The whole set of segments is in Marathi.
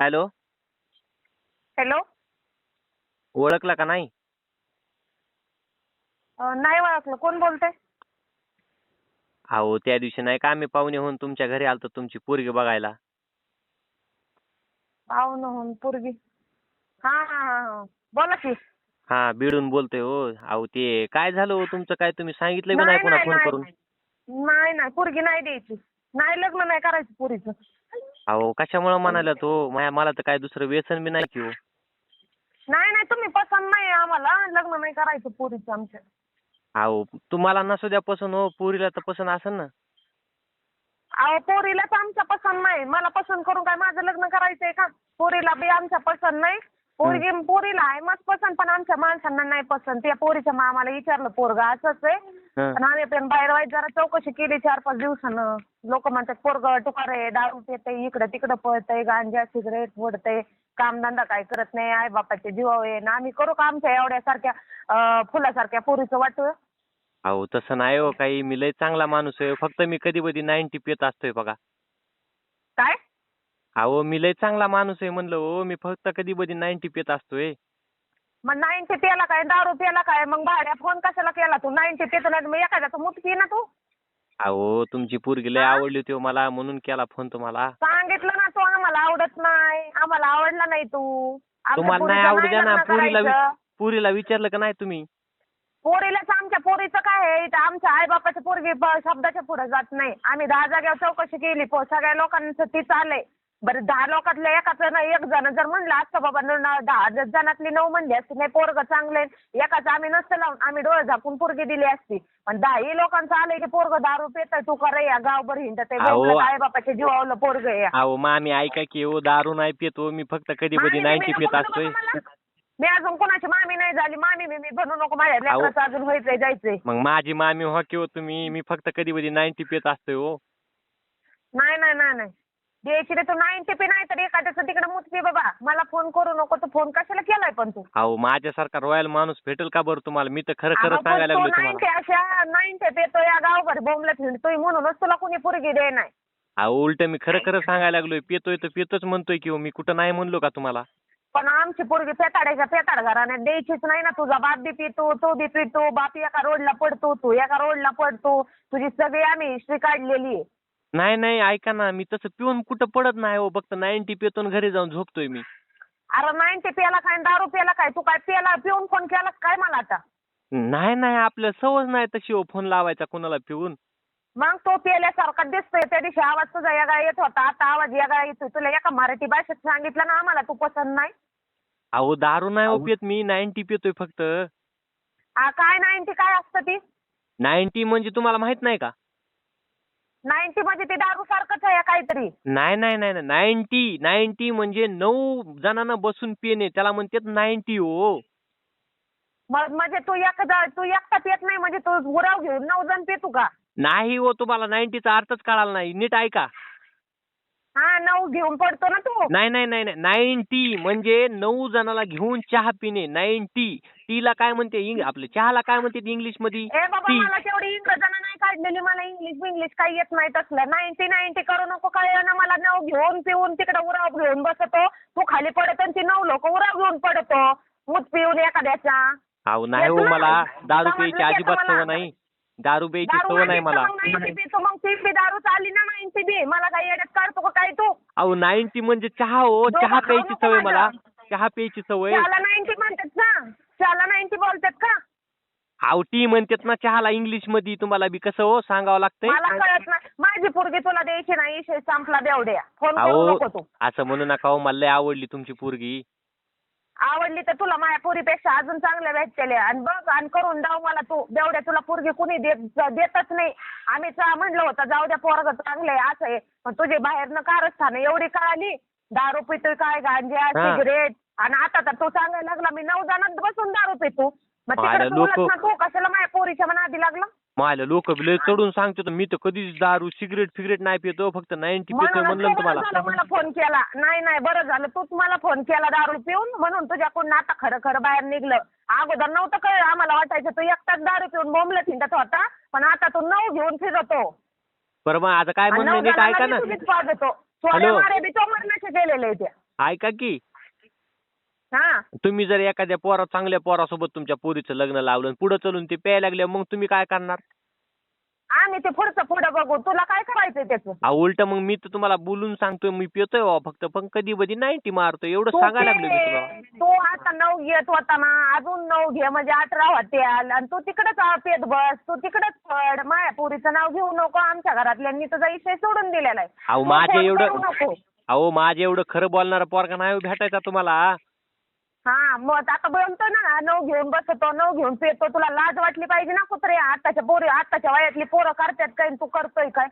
हॅलो. हॅलो. ओळखला का नाही? अं, नाही ओळखलं. कोण बोलतंय? अहो त्या दिवशी नाही का आम्ही पाहुणे होऊन तुमच्या घरी आलतो तुमची पोरगी बघायला. होऊन पोरगी. हा हा हा हा. बोला की. हा बिडून बोलतोय हो. अहो ते काय झालं हो तुमचं? काय तुम्ही सांगितलं नाही नाही पुन्हा नाही फोन करून? नाही नाही. पोरगी नाही द्यायची. नाही लग्न नाही करायचं पोरीचं. अहो कशामुळे म्हणाला तो माया मला तर काय दुसरं व्यसन बी नाही की हो. नाही नाही तुम्ही पसंत नाही आम्हाला. लग्न नाही करायचं पोरीचं आमच्या. अहो तुम्हाला नसू द्या पसंत हो. पोरीला तर पसंत असेल ना. अहो पोरीलाच आमच्या पसंत नाही. मला पसंत करून काय माझं लग्न करायचंय का? पोरीला बी आमच्या पसंत नाही. पोरगी पोरीला आहे मस्त पसंत पण आमच्या माणसांना नाही पसंत. त्या पोरीच्या मामाला विचारलं पोरगा असंच आहे. हं. पण आम्ही पण बाहेर जरा चौकशी केली चार पाच दिवसानं. लोक म्हणतात पोरग टुकार आहे दारू पितंय इकडं तिकडं पळतंय गांजा सिगरेट फोडतंय कामधंदा काय करत नाही आई बापाचे जीवावर आहे. ना आम्ही करू का आमच्या एवढ्यासारख्या अं, फुलासारख्या पोरीचं वाटू अहो तसं नाही हो काही. मी लय चांगला माणूस आहे. फक्त मी कधी कधी नाईन्टी पित असतोय बघा. काय? अहो मी लय चांगला माणूस आहे म्हणलं हो. मी फक्त कधी कधी नाईन्टी पित असतोय. मग नाईन्टी प्याला काय दारू प्याला काय मग भाड्या फोन कशाला केला तू? नाईन्टी पितो नाही मग एखाद्याचं मूत पी ना तू. अहो तुमची पोरगी लय हा? आवडली होती हो मला म्हणून केला फोन तुम्हाला. सांगितलं ना तू आम्हाला आवडत नाही आम्हाला आवडला नाही तू. आमच्या तुम्हाला नाही पोरीचं आवडू द्या ना लग्न पुरीला करायचं. पुरीला विचारलं का नाही तुम्ही? पोरीलाच आमच्या पोरीचं काय आहे इथं आमच्या आईबापाच्या पोरगी ब- शब्दाच्या पुढे जात नाही. आम्ही दहा जागेवर चौकशी केली प- सगळ्या लोकांचं ती चाललंय. बरं दहा लोकातल्या एकाचं ना एक जण जर म्हणलं असतं बाबा न- न- दहा जणातली नऊ म्हणली असती नाही पोरग चांगले एकाचं आम्ही नसतं लावून आम्ही डोळे झाकून पोरगी दिली असती. पण दहाही लोकांचं आलंय की पोरग दारू पेतय तू करे या गावभर हिंडत अहो. आई बापाच्या जीवावलं पोरग या. अहो मामी ऐका की हो दारू नाही पितो मी फक्त कधी कधी मामी, नाईन्टी मी पित नको असतोय. मला. मी अजून कोणाची मामी नाही झाली. मामी मी मी बनू नको माझ्या अहो. लेकराचं अजून व्हायचंय जायचंय. मग माझी मामी हो की हो तुम्ही मी फक्त कधी कधी नाईन्टी पित असतोय हो नाही नाही नाही नाही. द्यायची रे तू नाईन्टी पी नाही तर एखाद्याचं तिकडे मुत पी बाबा. मला फोन करू नको तू फोन कशाला केलाय पण तू? अहो माझ्यासारखा रॉयल माणूस भेटेल का बरं तुम्हाला? मी तर खरं खरं सांगायला लागलो नाईन्टी तुम्हाला अशा नाईन्टी पेतो या गावभर बोंबला फिरतोय म्हणूनच तुला कोणी पोरगी दे नाही. अहो उलट मी खरं खरं सांगायला लागलोय. पितोय तर पितोच म्हणतोय की हो मी कुठं नाही म्हणलो का तुम्हाला? पण आमची पोरगी पेताडायच्या पेताड घराने द्यायचीच नाही ना. तुझा बाप बी पितो तो बी पितो बाप एका रोडला पडतो तू एका रोडला पडतो. तुझी सगळी आम्ही हिस्ट्री काढलेली आहे. नाही नाही ऐका ना मी तसं पिऊन कुठं पडत नाही हो फक्त नाईन्टी पितो आणि घरी जाऊन झोपतोय मी. अरे नाईन्टी प्याला काय दारू प्याला काय तू काय प्याला पिऊन फोन केला काय मला आता? नाही नाही आपल्या सवज नाही तशी हो फोन लावायचा कोणाला पिऊन. मग तो पेल्यासारखा दिसतोय त्या दिवशी आवाज तुझा यागा येत होता आता आवाज यागा येतोय तुला एका मराठी भाषेत सांगितलं ना आम्हाला तू पसंत नाही? अहो दारू नाही हो पित मी नाईन्टी पितोय फक्त. आ, काय नाईन्टी काय असतं ती? नाईन्टी म्हणजे तुम्हाला माहीत नाही का? नाईन्टी म्हणजे ते दारू सारखंच आहे काहीतरी. नाही नाही नाही नाईन्टी नाईन्टी म्हणजे नऊ जणांना बसून पिणे. त्याला म्हणतात नाईन्टी हो. मग म्हणजे तू एक तू एकटा पित नाही म्हणजे तू उराव घेऊन नऊ जण पितू का? नाही हो तुम्हाला नाईन्टीचा अर्थच कळाला नाही. नीट ऐका. हा नऊ घेऊन पडतो ना तू. नाही नाही नाही नाही नाईन्टी म्हणजे नऊ जणाला घेऊन चहा पिणे नाईन्टी टीला काय म्हणते इंग- आपलं चहाला काय म्हणते इंग्लिशमध्ये ए बाबा टी मला तेवढी इंग्रजांना नाही काढलेली मला इंग्लिश इंग्लिश काही येत नाही तसलं. नाईन्टी नाईन्टी करू नको काय ना मला नऊ घेऊन पिऊन तिकडे उराव घेऊन बसतो. तू खाली पडतो आणि ती नऊ लोक उराव घेऊन पडतो. मूत पिऊन एखाद्याचा. अहो नाही हो मला? दारू प्यायची अजिबात सवय? नाही. दारू प्यायची सवय नाही मला. दारू चालली ना नाईन्टी बी. मला काही येड्यात काढतो काय तू? अहो नाईन्टी म्हणजे चहा हो चहा प्यायची सवय मला. चहा प्यायची सवय. त्याला नाईन्टी म्हणतात ना. त्याला नाईन्टी बोलतात का? अहो टी म्हणतात ना चहाला इंग्लिशमध्ये तुम्हाला बी कसं हो सांगावं लागतंय? मला कळत नाही. माझी पोरगी तुला द्यायची नाही संपला बेवड्या. फोन करू अहो नको तू. असं म्हणू नका हो मला लय आवडली तुमची पोरगी. आवडली तर तुला माझ्या पोरीपेक्षा अजून चांगल्या भेटतेले आणि बघ आणि करून जाऊ मला तू. बेवड्या तुला पोरगी कुणी देत देतच नाही. आम्ही चा- म्हणलं होतं जाऊ द्या पोरग चांगले असं आहे. पण तुझे बाहेरनं कारस्थान एवढी कळाली दारू पितोय काय गांजा हा. सिगरेट आणि आता तर तू सांगायला लागला मी नऊ जणात बसून दारू पितो. मग अरे तिकडे तू लोकं- बोलत ना तू कशाला माझ्या पोरीच्या नादी लागला? मला लोक लय चढून सांगतो मी तर कधीच दारू सिगरेट फिगरेट नाही पितो फक्त नाईन्टी म्हणूनच म्हणलं ना तुम्हाला. मला फोन केला. नाही नाही बरं झालं. तूच मला फोन केला दारू पिऊन म्हणून तुझ्याकडून आता खरं खरं बाहेर निघलं. अगोदर नव्हतं कळलं आम्हाला वाटायचं तू एकटाच दारू पिऊन बोंबलं थिंडत होता पण आता तू नऊ घेऊन फिरतो. बरं मग आता काय म्हणणं नीट ऐका ना. हॅलो. तो. ऐका की. हा. तुम्ही जर एखाद्या पोरा चांगल्या पोरासोबत तुमच्या पोरीचं लग्न लावलं पुढे चलून ते प्यायला लागले मग तुम्ही काय करणार? आम्ही ते पुढचं पुढं बघू. तुला काय करायचंय त्याचं? उलट मग मी तर तुम्हाला बोलून सांगतोय मी पितोय बाबा फक्त. पण कधी कधी नाईन्टी मारतोय एवढं तू सांगायला लागलो मी. तुला तू आता नऊ घेत होता ना अजून नऊ घे म्हणजे अठरा होते. आणि तू तिकडेच पेत बस तू तिकडेच पड. माया पोरीचं नाव घेऊ नको आमच्या घरातल्यांनी तुझा विषय सोडून दिलेला आहे. अहो तू माझे फोन एवढं करू नको. अहो माझे एवढं खरं बोलणारा पोरगा नाही हो भेटायचा तुम्हाला. हा मग आता बोलतो ना नऊ घेऊन बसतो नऊ घेऊन पेतो तुला लाज वाटली पाहिजे ना कुत्रे आताच्या पोरी आताच्या वयातली पोरं करतात काय आणि तू करतोय काय?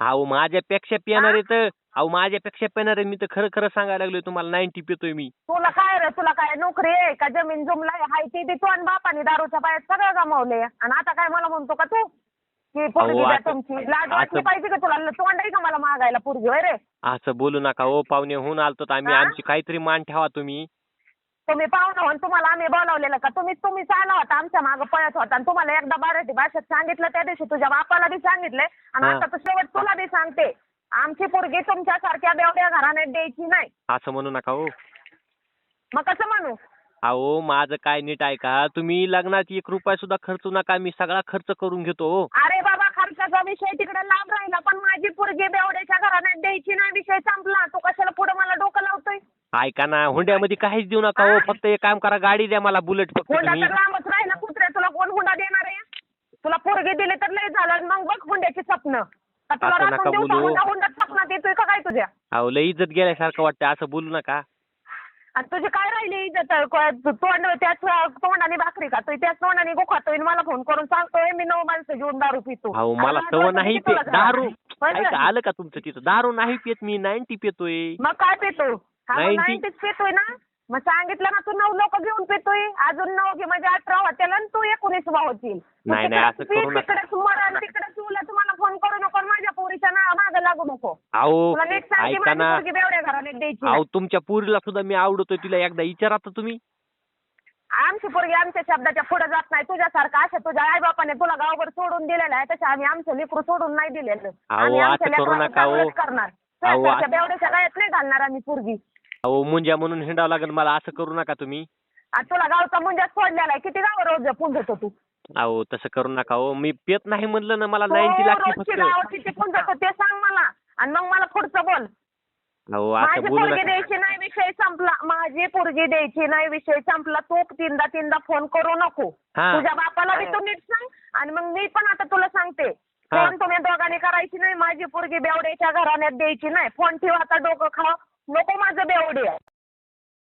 अहो माझ्यापेक्षा पिणार तर अहो माझ्यापेक्षा पिणार आहे मी तर खरं खरं सांगायला लागलोय तुम्हाला नाईन्टी पितोय मी. तुला काय रे तुला काय नोकरी आहे का? जमीन जुमलाय हाय ती बी तू आणि बापाने दारूच्या पायात सगळं गमावले आणि आता काय मला म्हणतो का तू? की पोरगी द्या आता- तुमची. लाज वाटली आता- पाहिजे का तुला? तोंड आहे का मला मागायला पोरगी होय रे? असं बोलू नका हो पाहुणे होऊन आलतो आम्ही. हा? आमची काहीतरी मान ठेवा तुम्ही. तुम्ही पाहुणं म्हणून तुम्हाला आम्ही बोलावलेलं का? तुम्हीच तुम्ही आला होता आमच्या मागं पळत होता आणि तुम्हाला एकदा मराठी भाषेत सांगितलं त्या दिवशी. तुझ्या बापाला बी सांगितलंय आणि हा. आता तर शेवट तुला बी सांगते. आमची पोरगी तुमच्यासारख्या बेवड्या घराण्यात द्यायची नाही. असं म्हणू नका हो. मग कसं म्हणू? अहो माझं काय नीट ऐका तुम्ही लग्नात एक रुपया सुद्धा खर्चू नका. मी सगळा खर्च करून घेतो हो. अरे बाबा खर्चाचा विषय तिकडे लांब राहिला पण माझी पोरगी बेवड्याच्या घराण्यात द्यायची नाही. विषय संपला. तू कशाला पुढे मला डोकं लावतोय? ऐका ना हुंड्यामध्ये काहीच देऊ नका हो हा? फक्त एक काम करा गाडी द्या मला बुलेट फक्त हुंडा तुम्ही तर लांबच राहिला कुत्र्या तुला कोण हुंडा देणार आहे? तुला पोरगी दिली तर लय झालं आणि मग बघ हुंड्याची स्वप्न. का तुला असं नका दिवसा बोलू. हुंडा हुंडा स्वप्नात येतोय का काय तुझ्या? अहो लय इज्जत गेल्यासारखं वाटतं असं बोलू नका. आणि तुझी काय राहिली इज्जत? क- तोंड त्याच तोंडाने भाकरी खातोय त्याच तोंडाने गो खातोय आणि मला फोन करून सांगतोय मी नऊ माणसं घेऊन दारू पितो. अहो मला आणि नाही तुला दारू. ऐका? आलं का तुमचं तिथं? दारू नाही पित मी नाईन्टी पितोय. मग काय पितो? मग 90 नाईन्टीच पितोय ना? मग सांगितलं ना तू नऊ लोक घेऊन पितोय. अजून नऊ घे म्हणजे अठरा होतील आणि तू एकोणीस होतील नाही, नाही, असं करू नका. तिकडेच मर आणि तिकडेच उलट तुम्हाला फोन करू नको आणि माझ्या पोरीच्या ना मागं लागू नको. अहो तुला नीट सांग की ऐका माझी ना. पोरगी बेवड्या द्यायची अहो. तुमच्या पोरीला सुद्धा मी आवडतोय तिला एकदा विचारा तर तुम्ही. आमची पोरगी आमच्या शब्दाच्या पुढे जात नाही तुझ्यासारखं असं तुझ्या आई बापाने तुला गावभर सोडून दिलेलं आहे तसं आम्ही आमचं लेकरू सोडून नाही दिलेलं. आम्ही असं आमच्या करू लेकराला नका. चांगलंच करणार. अहो, त्याच्या असं- बेवड्याच्या गायत नाही घालणार आम्ही पोरगी. अहो मुंज्या म्हणून हिंडावं लागेल मला असं करू नका तुम्ही. आणि तुला गावचा मुंजा सोडलेला आहे किती गाव रोज पुंजतो तू? अहो तसं करू नका हो मी पेत नाही म्हणलं ना मला तू नाईन्टी लागते रोजची फक्त गाव किती पुंजतो ते सांग मला. आणि मग मला पुढचं बोल. अहो माझी असं बोलू पोरगी नका. द्यायची नाही विषय संपला. माझी पोरगी द्यायची नाही विषय संपला. तू तीनदा तीनदा फोन करू नको. हा. तुझ्या बापाला बी तू नीट सांग. आणि मग मी पण आता तुला सांगते. हा. फोन तुम्ही दोघांनी करायची नाही. माझी पोरगी बेवड्याच्या घराण्यात द्यायची नाही. फोन ठेवा आता डोकं खाव. नको माझं बेवडे.